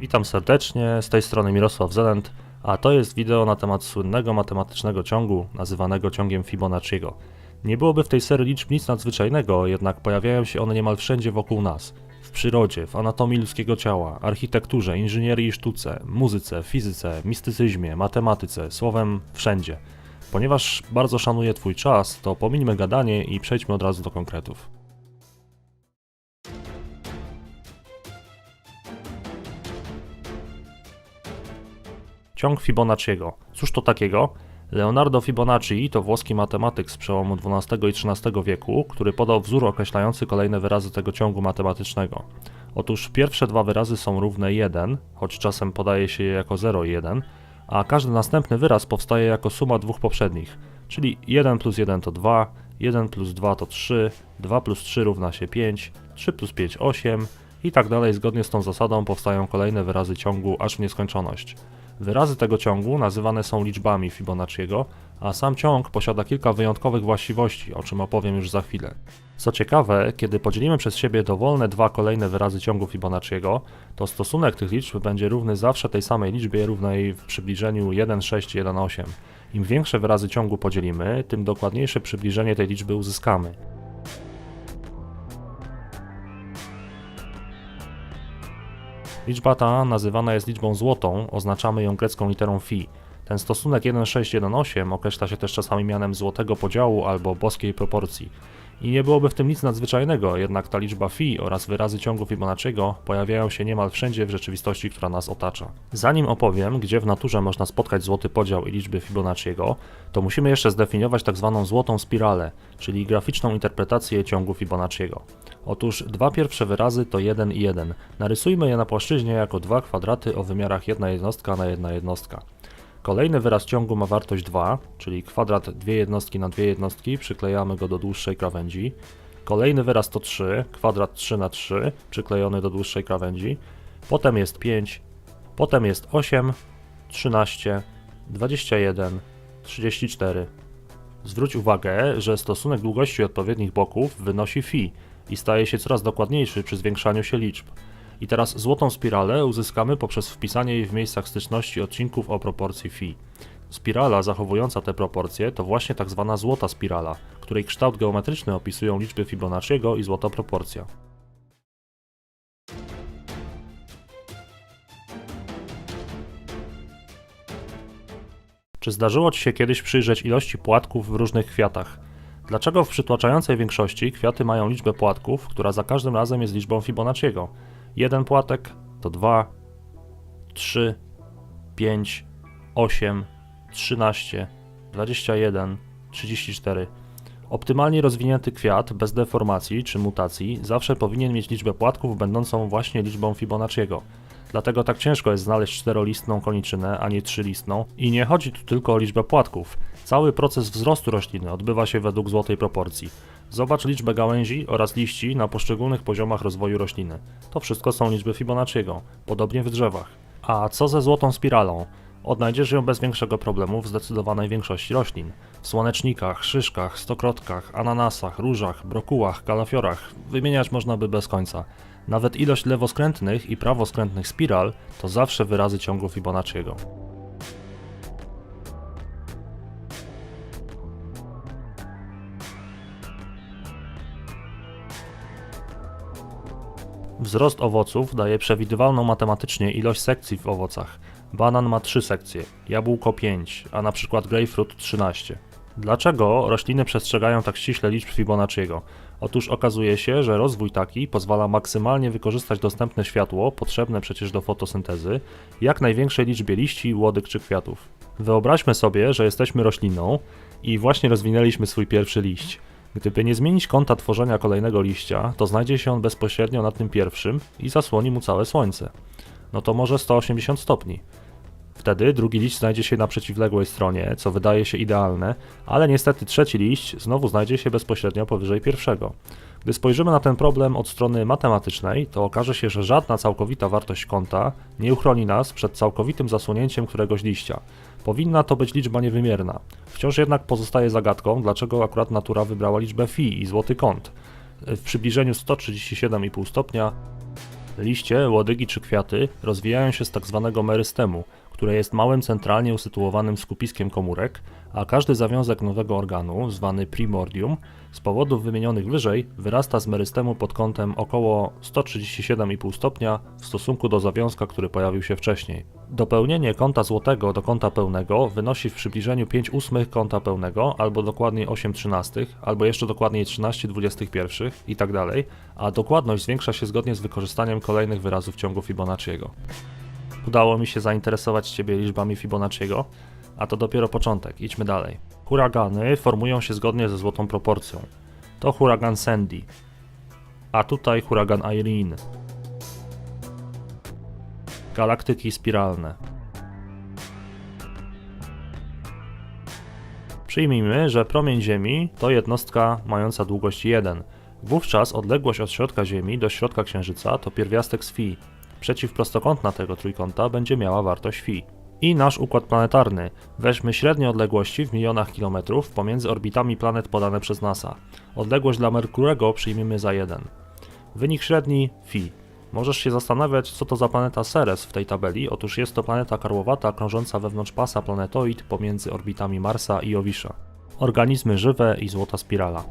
Witam serdecznie, z tej strony Mirosław Zelent, a to jest wideo na temat słynnego matematycznego ciągu, nazywanego ciągiem Fibonacciego. Nie byłoby w tej serii liczb nic nadzwyczajnego, jednak pojawiają się one niemal wszędzie wokół nas. W przyrodzie, w anatomii ludzkiego ciała, architekturze, inżynierii i sztuce, muzyce, fizyce, mistycyzmie, matematyce, słowem wszędzie. Ponieważ bardzo szanuję Twój czas, to pomińmy gadanie i przejdźmy od razu do konkretów. Ciąg Fibonacciego. Cóż to takiego? Leonardo Fibonacci to włoski matematyk z przełomu XII i XIII wieku, który podał wzór określający kolejne wyrazy tego ciągu matematycznego. Otóż pierwsze dwa wyrazy są równe 1, choć czasem podaje się je jako 0 i 1, a każdy następny wyraz powstaje jako suma dwóch poprzednich, czyli 1 plus 1 to 2, 1 plus 2 to 3, 2 plus 3 równa się 5, 3 plus 5 8 i tak dalej. Zgodnie z tą zasadą powstają kolejne wyrazy ciągu aż w nieskończoność. Wyrazy tego ciągu nazywane są liczbami Fibonacciego, a sam ciąg posiada kilka wyjątkowych właściwości, o czym opowiem już za chwilę. Co ciekawe, kiedy podzielimy przez siebie dowolne dwa kolejne wyrazy ciągu Fibonacciego, to stosunek tych liczb będzie równy zawsze tej samej liczbie równej w przybliżeniu 1, 6, 1, 8. Im większe wyrazy ciągu podzielimy, tym dokładniejsze przybliżenie tej liczby uzyskamy. Liczba ta nazywana jest liczbą złotą, oznaczamy ją grecką literą phi. Ten stosunek 1,618 określa się też czasami mianem złotego podziału albo boskiej proporcji. I nie byłoby w tym nic nadzwyczajnego, jednak ta liczba phi oraz wyrazy ciągu Fibonacciego pojawiają się niemal wszędzie w rzeczywistości, która nas otacza. Zanim opowiem, gdzie w naturze można spotkać złoty podział i liczby Fibonacciego, to musimy jeszcze zdefiniować tak zwaną złotą spiralę, czyli graficzną interpretację ciągu Fibonacciego. Otóż dwa pierwsze wyrazy to 1 i 1. Narysujmy je na płaszczyźnie jako dwa kwadraty o wymiarach 1 jednostka na 1 jednostka. Kolejny wyraz ciągu ma wartość 2, czyli kwadrat dwie jednostki na dwie jednostki, przyklejamy go do dłuższej krawędzi. Kolejny wyraz to 3, kwadrat 3 na 3, przyklejony do dłuższej krawędzi. Potem jest 5, potem jest 8, 13, 21, 34. Zwróć uwagę, że stosunek długości odpowiednich boków wynosi phi i staje się coraz dokładniejszy przy zwiększaniu się liczb. I teraz złotą spiralę uzyskamy poprzez wpisanie jej w miejscach styczności odcinków o proporcji phi. Spirala zachowująca te proporcje to właśnie tak zwana złota spirala, której kształt geometryczny opisują liczby Fibonacciego i złota proporcja. Czy zdarzyło Ci się kiedyś przyjrzeć ilości płatków w różnych kwiatach? Dlaczego w przytłaczającej większości kwiaty mają liczbę płatków, która za każdym razem jest liczbą Fibonacciego? Jeden płatek to 2, 3, 5, 8, 13, 21, 34. Optymalnie rozwinięty kwiat bez deformacji czy mutacji zawsze powinien mieć liczbę płatków będącą właśnie liczbą Fibonacciego. Dlatego tak ciężko jest znaleźć czterolistną koniczynę, a nie trzylistną. I nie chodzi tu tylko o liczbę płatków. Cały proces wzrostu rośliny odbywa się według złotej proporcji. Zobacz liczbę gałęzi oraz liści na poszczególnych poziomach rozwoju rośliny. To wszystko są liczby Fibonacciego, podobnie w drzewach. A co ze złotą spiralą? Odnajdziesz ją bez większego problemu w zdecydowanej większości roślin. W słonecznikach, szyszkach, stokrotkach, ananasach, różach, brokułach, kalafiorach wymieniać można by bez końca. Nawet ilość lewoskrętnych i prawoskrętnych spiral to zawsze wyrazy ciągu Fibonacciego. Wzrost owoców daje przewidywalną matematycznie ilość sekcji w owocach. Banan ma 3 sekcje, jabłko 5, a na przykład grapefruit 13. Dlaczego rośliny przestrzegają tak ściśle liczb Fibonacciego? Otóż okazuje się, że rozwój taki pozwala maksymalnie wykorzystać dostępne światło, potrzebne przecież do fotosyntezy, jak największej liczbie liści, łodyg czy kwiatów. Wyobraźmy sobie, że jesteśmy rośliną i właśnie rozwinęliśmy swój pierwszy liść. Gdyby nie zmienić kąta tworzenia kolejnego liścia, to znajdzie się on bezpośrednio nad tym pierwszym i zasłoni mu całe słońce. No to może 180 stopni. Wtedy drugi liść znajdzie się na przeciwległej stronie, co wydaje się idealne, ale niestety trzeci liść znowu znajdzie się bezpośrednio powyżej pierwszego. Gdy spojrzymy na ten problem od strony matematycznej, to okaże się, że żadna całkowita wartość kąta nie uchroni nas przed całkowitym zasłonięciem któregoś liścia. Powinna to być liczba niewymierna. Wciąż jednak pozostaje zagadką, dlaczego akurat natura wybrała liczbę phi i złoty kąt. W przybliżeniu 137,5 stopnia Liście, łodygi czy kwiaty rozwijają się z tak zwanego merystemu, które jest małym centralnie usytuowanym skupiskiem komórek, a każdy zawiązek nowego organu, zwany primordium, z powodów wymienionych wyżej wyrasta z merystemu pod kątem około 137,5 stopnia w stosunku do zawiązka, który pojawił się wcześniej. Dopełnienie kąta złotego do kąta pełnego wynosi w przybliżeniu 5 ósmych kąta pełnego, albo dokładniej 8 trzynastych, albo jeszcze dokładniej 13 dwudziestych i tak dalej, a dokładność zwiększa się zgodnie z wykorzystaniem kolejnych wyrazów ciągu Fibonacciego. Udało mi się zainteresować Ciebie liczbami Fibonacciego, a to dopiero początek, idźmy dalej. Huragany formują się zgodnie ze złotą proporcją. To huragan Sandy, a tutaj huragan Irene. Galaktyki spiralne. Przyjmijmy, że promień Ziemi to jednostka mająca długość 1. Wówczas odległość od środka Ziemi do środka Księżyca to pierwiastek z phi. Przeciwprostokątna tego trójkąta będzie miała wartość phi. I nasz układ planetarny. Weźmy średnie odległości w milionach kilometrów pomiędzy orbitami planet podane przez NASA. Odległość dla Merkurego przyjmiemy za 1. Wynik średni phi. Możesz się zastanawiać, co to za planeta Ceres w tej tabeli. Otóż jest to planeta karłowata krążąca wewnątrz pasa planetoid pomiędzy orbitami Marsa i Jowisza. Organizmy żywe i złota spirala.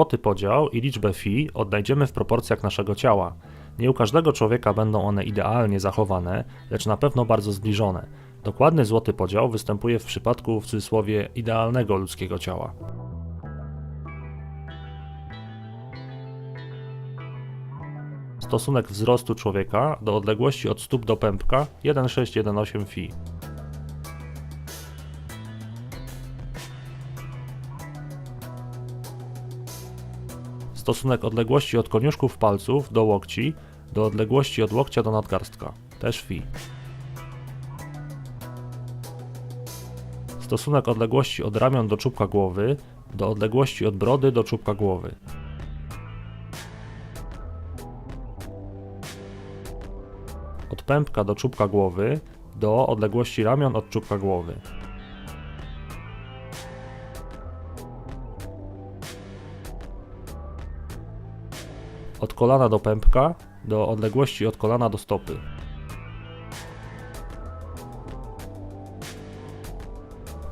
Złoty podział i liczbę phi odnajdziemy w proporcjach naszego ciała. Nie u każdego człowieka będą one idealnie zachowane, lecz na pewno bardzo zbliżone. Dokładny złoty podział występuje w przypadku w cudzysłowie idealnego ludzkiego ciała. Stosunek wzrostu człowieka do odległości od stóp do pępka 1,618 fi. Stosunek odległości od koniuszków palców do łokci do odległości od łokcia do nadgarstka, też fi. Stosunek odległości od ramion do czubka głowy do odległości od brody do czubka głowy. Od pępka do czubka głowy do odległości ramion od czubka głowy. Od kolana do pępka do odległości od kolana do stopy.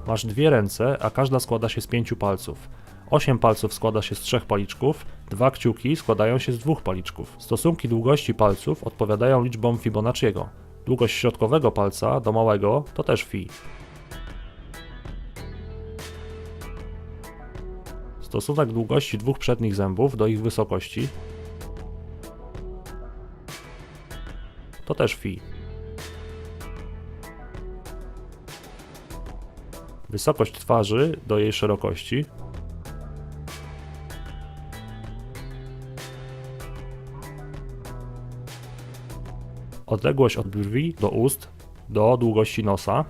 Masz dwie ręce, a każda składa się z pięciu palców. Osiem palców składa się z trzech paliczków, dwa kciuki składają się z dwóch paliczków. Stosunki długości palców odpowiadają liczbom Fibonacciego. Długość środkowego palca do małego to też fi. Stosunek długości dwóch przednich zębów do ich wysokości to też fi. Wysokość twarzy do jej szerokości Odległość od brwi do ust do długości nosa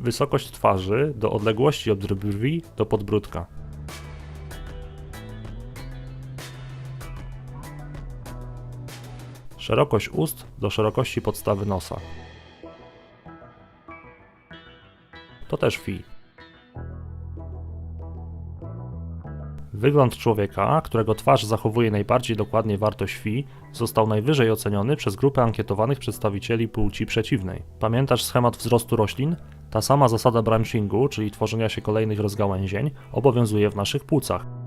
Wysokość twarzy do odległości od brwi do podbródka. Szerokość ust do szerokości podstawy nosa. To też fi. Wygląd człowieka, którego twarz zachowuje najbardziej dokładnie wartość fi, został najwyżej oceniony przez grupę ankietowanych przedstawicieli płci przeciwnej. Pamiętasz schemat wzrostu roślin? Ta sama zasada branchingu, czyli tworzenia się kolejnych rozgałęzień, obowiązuje w naszych płucach.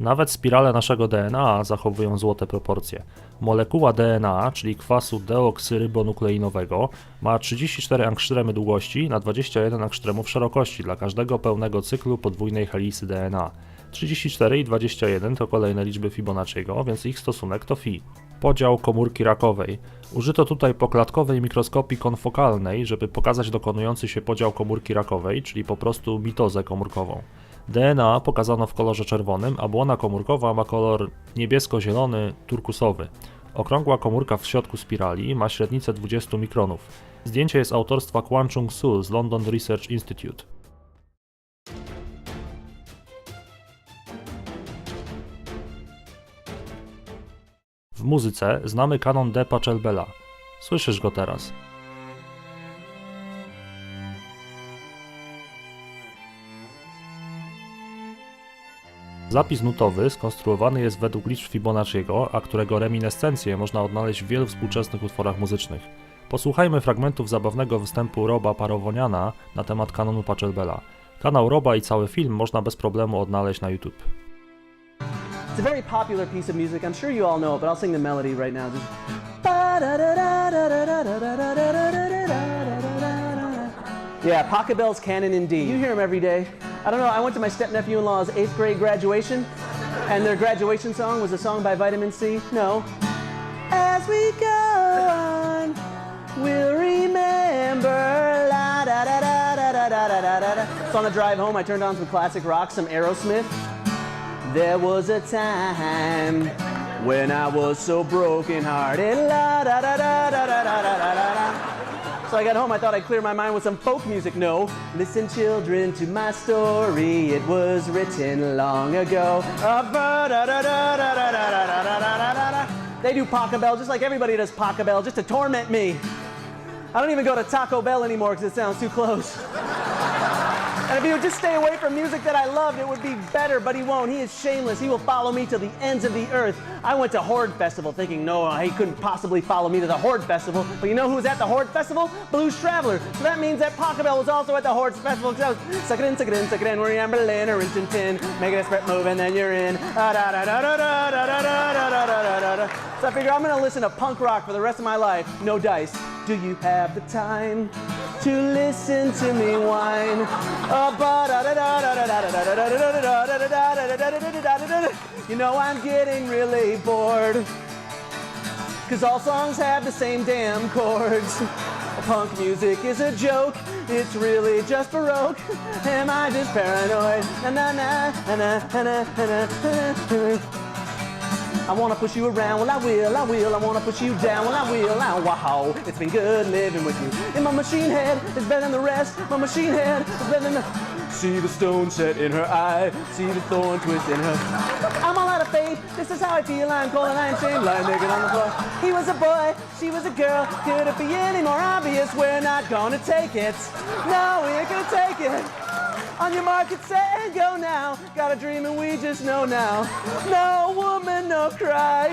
Nawet spirale naszego DNA zachowują złote proporcje. Molekuła DNA, czyli kwasu deoksyrybonukleinowego, ma 34 angstremy długości na 21 angstremów szerokości dla każdego pełnego cyklu podwójnej helisy DNA. 34 i 21 to kolejne liczby Fibonacciego, więc ich stosunek to phi. Podział komórki rakowej. Użyto tutaj poklatkowej mikroskopii konfokalnej, żeby pokazać dokonujący się podział komórki rakowej, czyli po prostu mitozę komórkową. DNA pokazano w kolorze czerwonym, a błona komórkowa ma kolor niebiesko-zielony, turkusowy. Okrągła komórka w środku spirali ma średnicę 20 mikronów. Zdjęcie jest autorstwa Kwon Chung-sul z London Research Institute. W muzyce znamy kanon D. Pachelbela. Słyszysz go teraz. Zapis nutowy skonstruowany jest według liczb Fibonacciego, a którego reminiscencje można odnaleźć w wielu współczesnych utworach muzycznych. Posłuchajmy fragmentów zabawnego występu Roba Parowoniana na temat kanonu Pachelbela. Kanał Roba i cały film można bez problemu odnaleźć na YouTube. It's a very popular piece of music. I'm sure you all know it, but I'll sing the melody right now. Yeah, Pocket Bell's Canon in D. You hear them every day. I don't know. I went to my step nephew in law's eighth grade graduation, and their graduation song was a song by Vitamin C. No. As we go on, we'll remember. La da da da da da da da da da. So on the drive home, I turned on some classic rock, some Aerosmith. There was a time when I was so brokenhearted. La da da da da da da da da. So I got home, I thought I'd clear my mind with some folk music. No. Listen, children, to my story. It was written long ago. Uh, they do Pachelbel just like everybody does Pachelbel, just to torment me. I don't even go to Taco Bell anymore because it sounds too close. And if he would just stay away from music that I loved, it would be better, but he won't. He is shameless. He will follow me to the ends of the earth. I went to Horde Festival thinking, no, uh, he couldn't possibly follow me to the Horde Festival. But you know who was at the Horde Festival? Blues Traveler. So that means that Pachelbel was also at the Horde Festival. So, suck it in, suck it in, suck it in. We're in Berlin or in Make it a spread move and then you're in. So I figure I'm going to listen to punk rock for the rest of my life. No dice. Do you have the time? to listen to me whine. You know I'm getting really bored. Cause all songs have the same damn chords. Punk music is a joke, it's really just baroque. Am I just paranoid? Na na na na na na na. I wanna push you around, well I will, I will. I wanna push you down, well I will. I wow, it's been good living with you. And my machine head is better than the rest. My machine head is better than the. See the stone set in her eye. See the thorn twist in her. I'm all out of faith. This is how I feel. I'm cold and I'm ashamed. Lying naked on the floor. He was a boy, she was a girl. Could it be any more obvious? We're not gonna take it. No, we ain't gonna take it. On your mark, get set and go now. Got a dream and we just know now. No woman, no cry.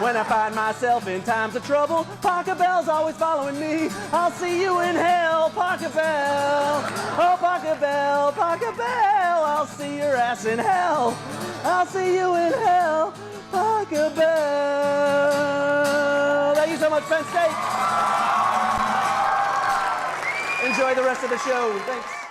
When I find myself in times of trouble, Parker Bell's always following me. I'll see you in hell, Parker Bell. Oh, Parker Bell, Parker Bell. I'll see your ass in hell. I'll see you in hell, Parker Bell. Thank you so much, Penn State. Enjoy the rest of the show. Thanks.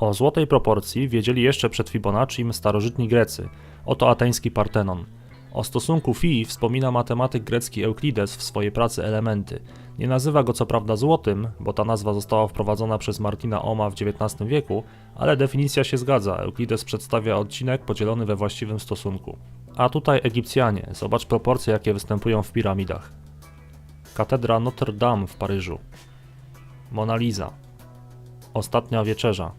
O złotej proporcji wiedzieli jeszcze przed Fibonacci starożytni Grecy. Oto ateński Partenon. O stosunku Fi wspomina matematyk grecki Euklides w swojej pracy Elementy. Nie nazywa go co prawda złotym, bo ta nazwa została wprowadzona przez Martina Oma w XIX wieku, ale definicja się zgadza. Euklides przedstawia odcinek podzielony we właściwym stosunku. A tutaj Egipcjanie. Zobacz proporcje, jakie występują w piramidach. Katedra Notre Dame w Paryżu. Mona Lisa. Ostatnia wieczerza.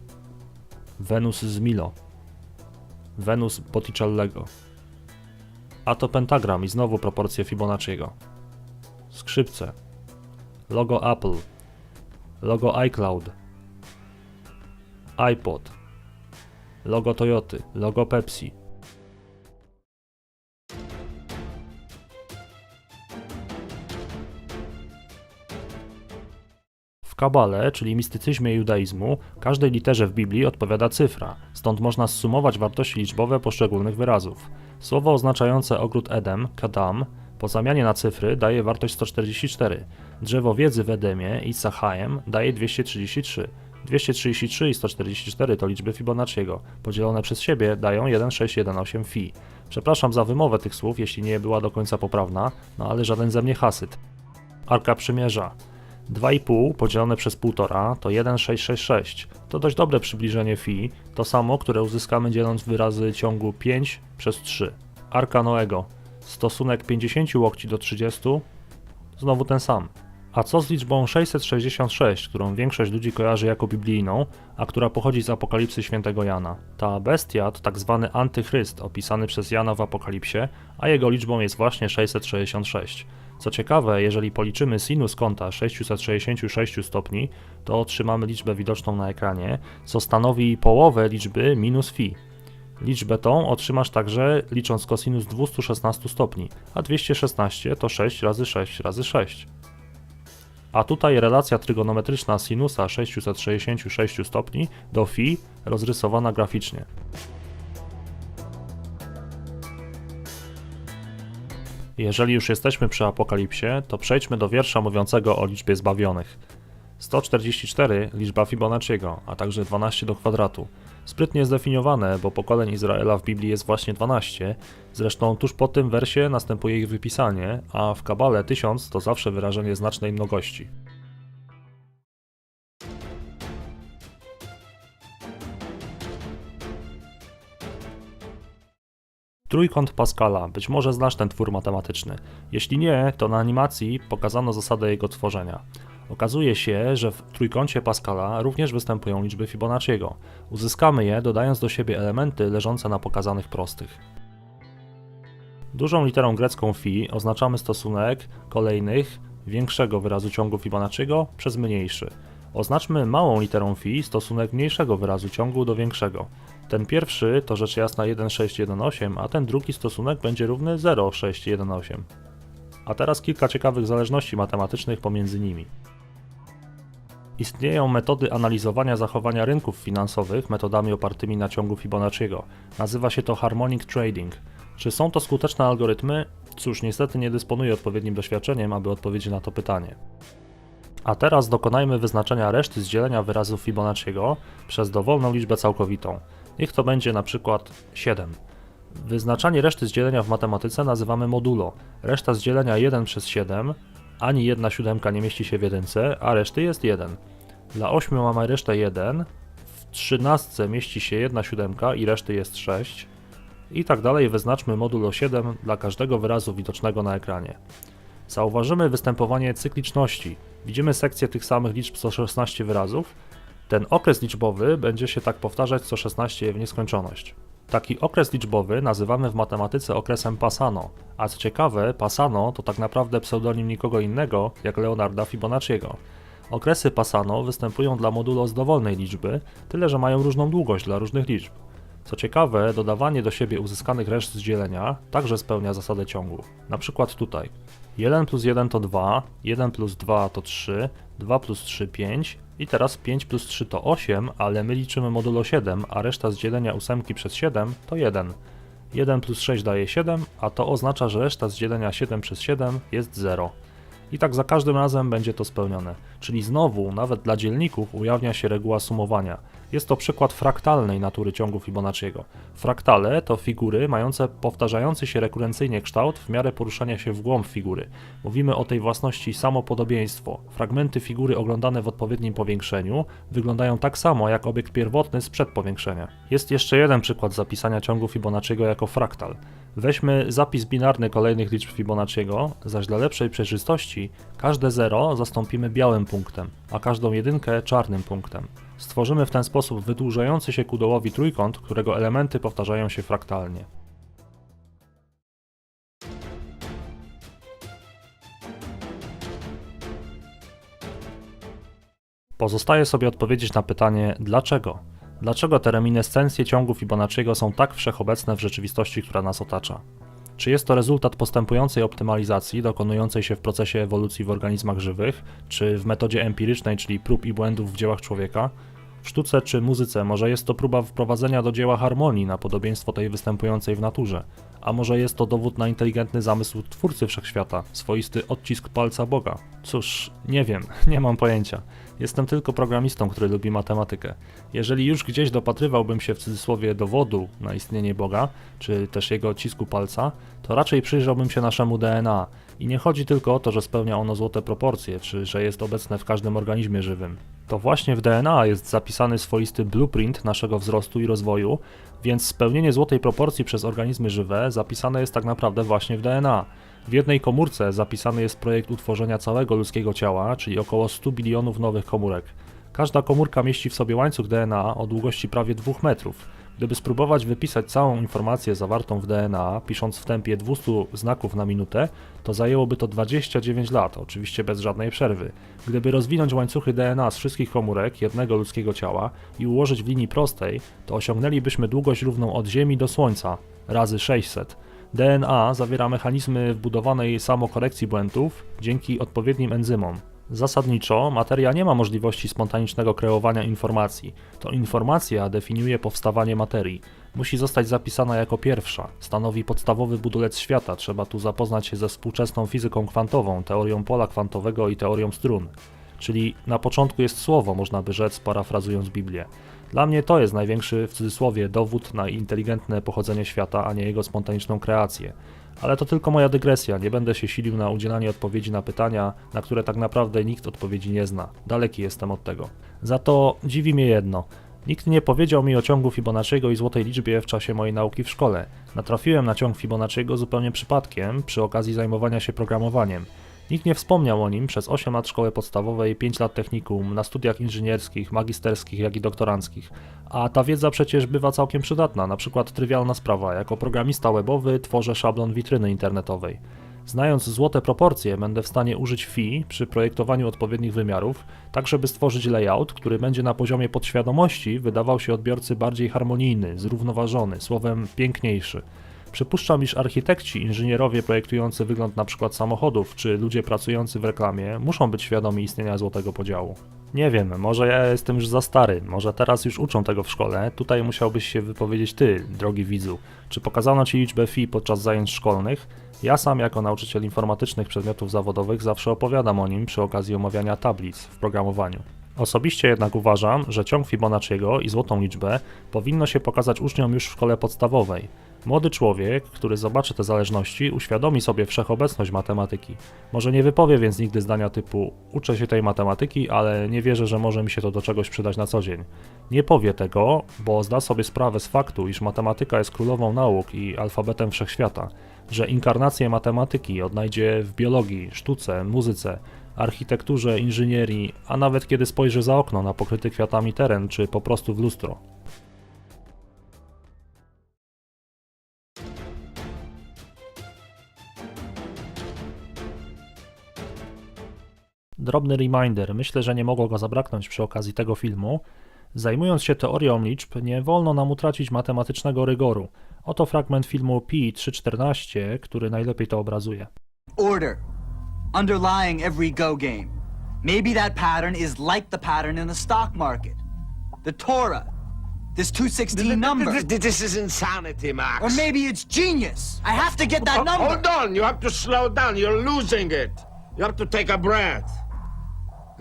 Wenus z Milo. Wenus Botticellego. A to pentagram i znowu proporcje Fibonacciego. Skrzypce. Logo Apple. Logo iCloud. iPod. Logo Toyoty. Logo Pepsi. Kabale, czyli mistycyzmie judaizmu, każdej literze w Biblii odpowiada cyfra, stąd można zsumować wartości liczbowe poszczególnych wyrazów. Słowo oznaczające ogród Edem, Kadam, po zamianie na cyfry daje wartość 144. Drzewo wiedzy w Edemie i Sachajem daje 233. 233 i 144 to liczby Fibonacciego. Podzielone przez siebie dają 1618 Fi. Przepraszam za wymowę tych słów, jeśli nie była do końca poprawna, no ale żaden ze mnie hasyt. Arka Przymierza. 2,5 podzielone przez 1,5 to 1,666. To dość dobre przybliżenie phi, to samo, które uzyskamy dzieląc wyrazy ciągu 5 przez 3. Arka Noego. Stosunek 50 łokci do 30. Znowu ten sam. A co z liczbą 666, którą większość ludzi kojarzy jako biblijną, a która pochodzi z Apokalipsy świętego Jana? Ta bestia to tak zwany antychryst opisany przez Jana w Apokalipsie, a jego liczbą jest właśnie 666. Co ciekawe, jeżeli policzymy sinus kąta 666 stopni, to otrzymamy liczbę widoczną na ekranie, co stanowi połowę liczby minus phi. Liczbę tą otrzymasz także licząc kosinus 216 stopni, a 216 to 6 razy 6 razy 6. A tutaj relacja trygonometryczna sinusa 666 stopni do phi rozrysowana graficznie. Jeżeli już jesteśmy przy Apokalipsie, to przejdźmy do wiersza mówiącego o liczbie zbawionych. 144 liczba Fibonacciego, a także 12 do kwadratu. Sprytnie zdefiniowane, bo pokoleń Izraela w Biblii jest właśnie 12, zresztą tuż po tym wersie następuje ich wypisanie, a w Kabale 1000 to zawsze wyrażenie znacznej mnogości. Trójkąt Pascala. Być może znasz ten twór matematyczny. Jeśli nie, to na animacji pokazano zasadę jego tworzenia. Okazuje się, że w trójkącie Pascala również występują liczby Fibonacciego. Uzyskamy je dodając do siebie elementy leżące na pokazanych prostych. Dużą literą grecką phi oznaczamy stosunek kolejnych większego wyrazu ciągu Fibonacciego przez mniejszy. Oznaczmy małą literą phi stosunek mniejszego wyrazu ciągu do większego. Ten pierwszy to rzecz jasna 1,618, a ten drugi stosunek będzie równy 0,618. A teraz kilka ciekawych zależności matematycznych pomiędzy nimi. Istnieją metody analizowania zachowania rynków finansowych metodami opartymi na ciągu Fibonacciego. Nazywa się to harmonic trading. Czy są to skuteczne algorytmy? Cóż, niestety nie dysponuję odpowiednim doświadczeniem, aby odpowiedzieć na to pytanie. A teraz dokonajmy wyznaczenia reszty z dzielenia wyrazów Fibonacciego przez dowolną liczbę całkowitą. Niech to będzie na przykład 7. Wyznaczanie reszty z dzielenia w matematyce nazywamy modulo. Reszta z dzielenia 1 przez 7, ani jedna siódemka nie mieści się w jedynce, a reszty jest 1. Dla 8 mamy resztę 1, w 13 mieści się jedna siódemka i reszty jest 6. I tak dalej wyznaczmy modulo 7 dla każdego wyrazu widocznego na ekranie. Zauważymy występowanie cykliczności. Widzimy sekcję tych samych liczb co 16 wyrazów. Ten okres liczbowy będzie się tak powtarzać co 16 w nieskończoność. Taki okres liczbowy nazywamy w matematyce okresem Passano, a co ciekawe, Passano to tak naprawdę pseudonim nikogo innego jak Leonarda Fibonacciego. Okresy Passano występują dla modulo z dowolnej liczby, tyle że mają różną długość dla różnych liczb. Co ciekawe, dodawanie do siebie uzyskanych reszt z dzielenia także spełnia zasadę ciągu. Na przykład tutaj. 1 plus 1 to 2, 1 plus 2 to 3, 2 plus 3 5 i teraz 5 plus 3 to 8, ale my liczymy modulo 7, a reszta z dzielenia 8 przez 7 to 1. 1 plus 6 daje 7, a to oznacza, że reszta z dzielenia 7 przez 7 jest 0. I tak za każdym razem będzie to spełnione. Czyli znowu, nawet dla dzielników ujawnia się reguła sumowania. Jest to przykład fraktalnej natury ciągu Fibonacciego. Fraktale to figury mające powtarzający się rekurencyjnie kształt w miarę poruszania się w głąb figury. Mówimy o tej własności samopodobieństwo. Fragmenty figury oglądane w odpowiednim powiększeniu wyglądają tak samo jak obiekt pierwotny sprzed powiększenia. Jest jeszcze jeden przykład zapisania ciągu Fibonacciego jako fraktal. Weźmy zapis binarny kolejnych liczb Fibonacciego, zaś dla lepszej przejrzystości każde 0 zastąpimy białym punktem, a każdą jedynkę czarnym punktem. Stworzymy w ten sposób wydłużający się ku dołowi trójkąt, którego elementy powtarzają się fraktalnie. Pozostaje sobie odpowiedzieć na pytanie dlaczego? Dlaczego te reminiscencje ciągu Fibonacciego są tak wszechobecne w rzeczywistości, która nas otacza? Czy jest to rezultat postępującej optymalizacji dokonującej się w procesie ewolucji w organizmach żywych, czy w metodzie empirycznej, czyli prób i błędów w dziełach człowieka? W sztuce czy muzyce może jest to próba wprowadzenia do dzieła harmonii na podobieństwo tej występującej w naturze, A może jest to dowód na inteligentny zamysł twórcy wszechświata, swoisty odcisk palca Boga? Cóż, nie wiem, nie mam pojęcia. Jestem tylko programistą, który lubi matematykę. Jeżeli już gdzieś dopatrywałbym się w cudzysłowie dowodu na istnienie Boga, czy też jego odcisku palca, to raczej przyjrzałbym się naszemu DNA. I nie chodzi tylko o to, że spełnia ono złote proporcje, czy że jest obecne w każdym organizmie żywym. To właśnie w DNA jest zapisany swoisty blueprint naszego wzrostu i rozwoju, więc spełnienie złotej proporcji przez organizmy żywe zapisane jest tak naprawdę właśnie w DNA. W jednej komórce zapisany jest projekt utworzenia całego ludzkiego ciała, czyli około 100 bilionów nowych komórek. Każda komórka mieści w sobie łańcuch DNA o długości prawie 2 metrów. Gdyby spróbować wypisać całą informację zawartą w DNA, pisząc w tempie 200 znaków na minutę, to zajęłoby to 29 lat, oczywiście bez żadnej przerwy. Gdyby rozwinąć łańcuchy DNA z wszystkich komórek jednego ludzkiego ciała i ułożyć w linii prostej, to osiągnęlibyśmy długość równą od Ziemi do Słońca razy 600. DNA zawiera mechanizmy wbudowanej samokorekcji błędów dzięki odpowiednim enzymom. Zasadniczo materia nie ma możliwości spontanicznego kreowania informacji. To informacja definiuje powstawanie materii. Musi zostać zapisana jako pierwsza. Stanowi podstawowy budulec świata. Trzeba tu zapoznać się ze współczesną fizyką kwantową, teorią pola kwantowego i teorią strun. Czyli na początku jest słowo, można by rzec, parafrazując Biblię. Dla mnie to jest największy, w cudzysłowie, dowód na inteligentne pochodzenie świata, a nie jego spontaniczną kreację. Ale to tylko moja dygresja, nie będę się silił na udzielanie odpowiedzi na pytania, na które tak naprawdę nikt odpowiedzi nie zna. Daleki jestem od tego. Za to dziwi mnie jedno. Nikt nie powiedział mi o ciągu Fibonacciego i złotej liczbie w czasie mojej nauki w szkole. Natrafiłem na ciąg Fibonacciego zupełnie przypadkiem, przy okazji zajmowania się programowaniem. Nikt nie wspomniał o nim przez 8 lat szkoły podstawowej, 5 lat technikum, na studiach inżynierskich, magisterskich, jak i doktoranckich. A ta wiedza przecież bywa całkiem przydatna, na przykład trywialna sprawa. Jako programista webowy tworzę szablon witryny internetowej. Znając złote proporcje, będę w stanie użyć FI przy projektowaniu odpowiednich wymiarów, tak żeby stworzyć layout, który będzie na poziomie podświadomości wydawał się odbiorcy bardziej harmonijny, zrównoważony, słowem piękniejszy. Przypuszczam, iż architekci, inżynierowie projektujący wygląd np. samochodów, czy ludzie pracujący w reklamie muszą być świadomi istnienia złotego podziału. Nie wiem, może ja jestem już za stary, może teraz już uczą tego w szkole, tutaj musiałbyś się wypowiedzieć ty, drogi widzu. Czy pokazano ci liczbę FI podczas zajęć szkolnych? Ja sam jako nauczyciel informatycznych przedmiotów zawodowych zawsze opowiadam o nim przy okazji omawiania tablic w programowaniu. Osobiście jednak uważam, że ciąg Fibonacciego i złotą liczbę powinno się pokazać uczniom już w szkole podstawowej. Młody człowiek, który zobaczy te zależności, uświadomi sobie wszechobecność matematyki. Może nie wypowie więc nigdy zdania typu uczę się tej matematyki, ale nie wierzę, że może mi się to do czegoś przydać na co dzień. Nie powie tego, bo zda sobie sprawę z faktu, iż matematyka jest królową nauk i alfabetem wszechświata, że inkarnację matematyki odnajdzie w biologii, sztuce, muzyce, architekturze, inżynierii, a nawet kiedy spojrzy za okno na pokryty kwiatami teren czy po prostu w lustro. Drobny reminder, myślę, że nie mogło go zabraknąć przy okazji tego filmu. Zajmując się teorią liczb, nie wolno nam utracić matematycznego rygoru. Oto fragment filmu Pi 314, który najlepiej to obrazuje. order underlying every go game. Maybe that pattern is like the pattern in the stock market. The Torah, this 216 number. This, is insanity, Max. Or maybe it's genius. I have to get that number. Hold on, you have to slow down. You're losing it. You have to take a breath.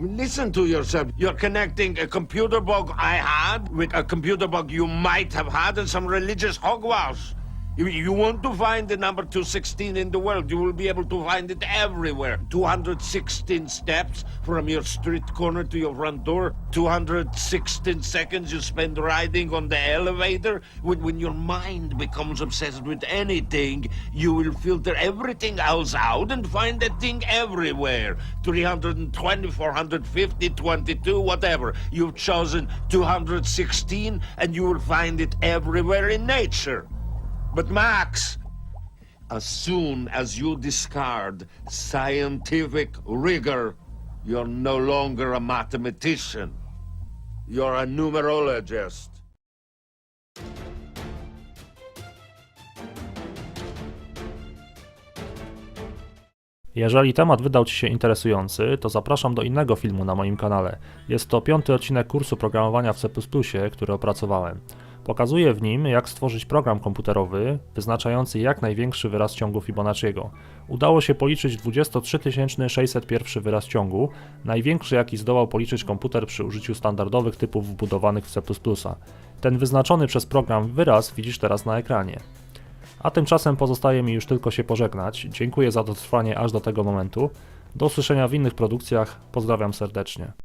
I mean, listen to yourself. You're connecting a computer bug I had with a computer bug you might have had in some religious hogwash. You, you want to find the number 216 in the world, you will be able to find it everywhere. 216 steps from your street corner to your front door. 216 seconds you spend riding on the elevator. When, when your mind becomes obsessed with anything, you will filter everything else out and find that thing everywhere. 320, 450, 22, whatever. You've chosen 216 and you will find it everywhere in nature. But Max, as soon as you discard scientific rigor, you're no longer a mathematician. You're a numerologist. Jeżeli temat wydał Ci się interesujący, to zapraszam do innego filmu na moim kanale. Jest to piąty odcinek kursu programowania w C++, który opracowałem. Pokazuje w nim, jak stworzyć program komputerowy wyznaczający jak największy wyraz ciągu Fibonacciego. Udało się policzyć 23 601 wyraz ciągu, największy jaki zdołał policzyć komputer przy użyciu standardowych typów wbudowanych w C++. Ten wyznaczony przez program wyraz widzisz teraz na ekranie. A tymczasem pozostaje mi już tylko się pożegnać. Dziękuję za dotrwanie aż do tego momentu. Do usłyszenia w innych produkcjach. Pozdrawiam serdecznie.